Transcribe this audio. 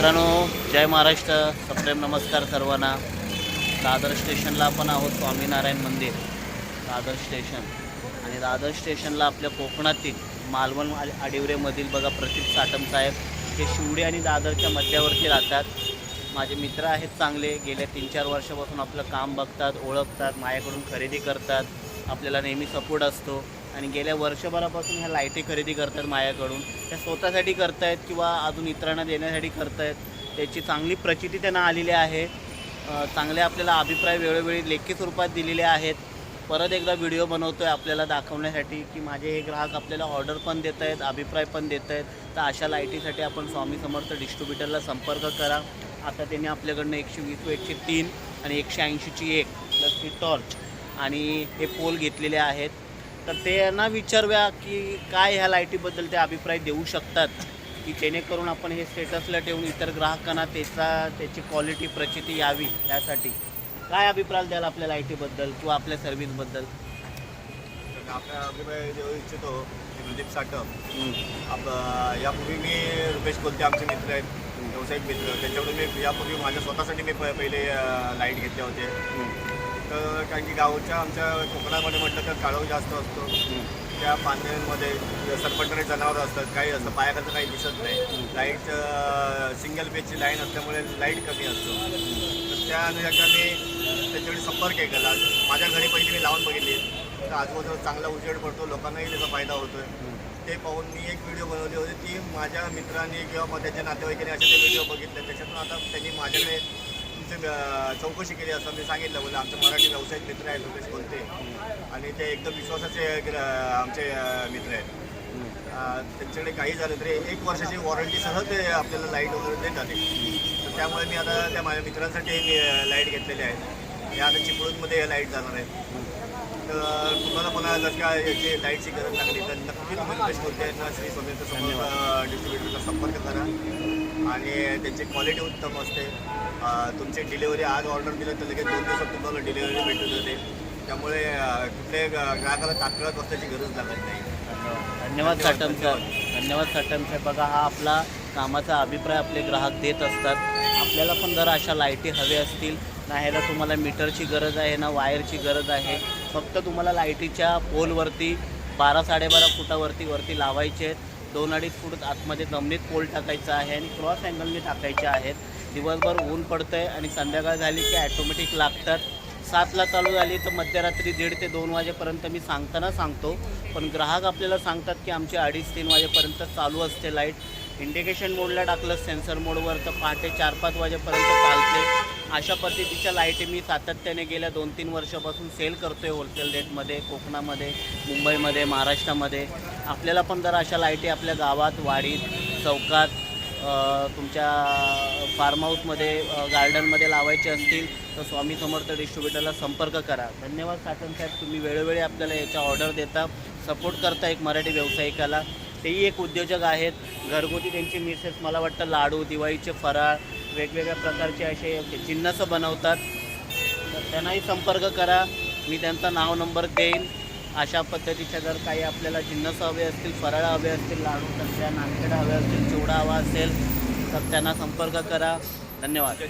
मित्रांनो जय महाराष्ट्र. सप्रेम नमस्कार सर्वांना. दादर स्टेशनला आपण आहोत स्वामीनारायण मंदिर. दादर स्टेशन. आणि दादर स्टेशनला आपल्या कोकणातील मालवण आडिवरेमधील बघा प्रतीक साटम साहेब हे शिवडे आणि दादरच्या मध्यावरती राहतात. माझे मित्र आहेत चांगले. गेल्या तीन चार वर्षापासून आपलं काम बघतात ओळखतात माझ्याकडून खरेदी करतात. आपल्याला नेहमी सपोर्ट असतो. आणि गेल्या वर्षभरापासून ह्या लाईटी खरेदी करतात माझ्याकडून. त्या स्वतःसाठी करतायत किंवा अजून इतरांना देण्यासाठी करतायत त्याची चांगली प्रचिती त्यांना आलेली आहे. चांगले आपल्याला अभिप्राय वेळोवेळी लेखी स्वरूपात दिलेले आहेत. परत एकदा व्हिडिओ बनवतो आहे आपल्याला दाखवण्यासाठी की माझे हे ग्राहक आपल्याला ऑर्डर पण देत आहेत अभिप्राय पण देत आहेत तर अशा लाईटीसाठी आपण स्वामी समर्थ डिस्ट्रीब्युटरला संपर्क करा. आता त्यांनी आपल्याकडनं एकशे वीस व एकशे तीन आणि एकशे ऐंशीची एक प्लस ती टॉर्च आणि हे पोल घेतलेले आहेत. तर त्यांना विचारूया की काय ह्या लाईटीबद्दल ते अभिप्राय देऊ शकतात की जेणेकरून आपण हे स्टेटसला ठेवून इतर ग्राहकांना त्याचा त्याची क्वालिटी प्रचिती यावी यासाठी काय अभिप्राय द्याल आपल्या लाईटीबद्दल किंवा आपल्या सर्व्हिसबद्दल? आपल्या अभिप्राय देऊ इच्छितो की प्रदीप साटम आप यापूर्वी मी रुपेश कोलते आमचे मित्र आहेत व्यावसायिक मित्र. त्यांच्याकडून मी यापूर्वी माझ्या स्वतःसाठी मी पहिले लाइट घेतले होते तर कारण की गावच्या आमच्या कोकणामध्ये म्हटलं तर काळोख जास्त असतो. त्या पाण्यामध्ये सरपटणारे जनावरं असतात काही असतं पायाखालचं काही दिसत नाही. लाइट सिंगल पेजची लाईन असल्यामुळे लाइट कमी असतो. तर त्या अनुषंगाने त्याच्याकडे संपर्क केला माझ्या घरी पहिली मी लावून बघितली. तर आजूबाजूला चांगला उजेड पडतो लोकांनाही त्याचा फायदा होतोय. ते पाहून मी एक व्हिडिओ बनवली होती ती माझ्या मित्रांनी किंवा मग त्याच्या नातेवाईकांनी असे ते व्हिडिओ बघितले. त्याच्यातून आता त्यांनी माझ्याकडे तुमची अं, चौकशी केली असं मी सांगितलं. बोला आमचे मराठी व्यावसायिक मित्र आहेत रुपेश बोलते आणि ते एकदम विश्वासाचे आमचे मित्र आहेत. त्यांच्याकडे काही झालं तरी एक वर्षाची वॉरंटीसह ते आपल्याला लाइट वगैरे देतात. ते. तर त्यामुळे मी आता त्या माझ्या मित्रांसाठी लाइट घेतलेले आहेत या आता चिपळूणमध्ये लाइट जाणार आहे. तर तुम्हाला मला जर का याची लाईटची गरज लागली तर नक्की तुम्ही आहेत ना श्री समर्थ समोर डिस्ट्रीब्युटरचा संपर्क करा. आणि त्यांची क्वालिटी उत्तम असते. तुमची डिलिव्हरी आज ऑर्डर दिलं तर लगेच दोन दिवसात तुम्हाला डिलिव्हरी भेटून जाते. त्यामुळे कुठल्याही ग्राहकाला तात्काळ बसण्याची गरज लागत नाही. धन्यवाद साटम सर. धन्यवाद. साटम साहेब बघा हा आपला कामाचा अभिप्राय आपले ग्राहक देत असतात. आपल्याला पण जर अशा लाईटी हव्या असतील. ना ह्याला तुम्हाला मीटरची गरज आहे ना वायरची गरज आहे. फक्त तुम्हाला लाईटीच्या पोलवरती बारा साडेबारा फुटावरती वरती लावायचे आहेत. दोन अडीच फूट आतमध्ये जमिनीत पोल टाकायचा आहे आणि क्रॉस अँगलने टाकायचे आहेत. दिवसभर ऊन पडतं आहे आणि संध्याकाळ झाली की ॲटोमॅटिक लागतात. सातला चालू झाली तर मध्यरात्री दीड ते दोन वाजेपर्यंत मी सांगताना सांगतो. पण ग्राहक आपल्याला सांगतात की आमची अडीच तीन वाजेपर्यंत चालू असते लाइट. इंडिकेशन मोडला टाकलं सेन्सर मोडवर तर पहाटे चार पाच वाजेपर्यंत चालते. अशा पद्धतीच्या लाईटी मी सातत्याने गेल्या दोन तीन वर्षापासून सेल करतो आहे होलसेल रेटमध्ये कोकणामध्ये मुंबईमध्ये महाराष्ट्रामध्ये. आपल्याला पण जर अशा लाईटी आपल्या गावात वाडीत चौकात तुमच्या फार्म हाऊसमध्ये गार्डनमध्ये लावायचे असतील तर स्वामी समर्थ डिस्ट्रीब्युटरला संपर्क करा. धन्यवाद साटन साहेब तुम्ही वेळोवेळी आपल्याला याच्या ऑर्डर देता. सपोर्ट करता एक मराठी व्यावसायिकाला. तेही एक उद्योजक आहेत. घरगुती त्यांची मिसेस मला वाटतं लाडू दिवाळीचे फराळ वेगवेगळ्या प्रकारचे असे जिन्नसं बनवतात. तर त्यांनाही संपर्क करा. मी त्यांचा नाव नंबर देईन. अशा पद्धतीच्या जर काही आपल्याला जिन्नस हवे असतील फराळ हवे असतील लाडू सध्या नांदेड हवे असतील चिवडा हवा असेल तर त्यांना संपर्क करा. धन्यवाद.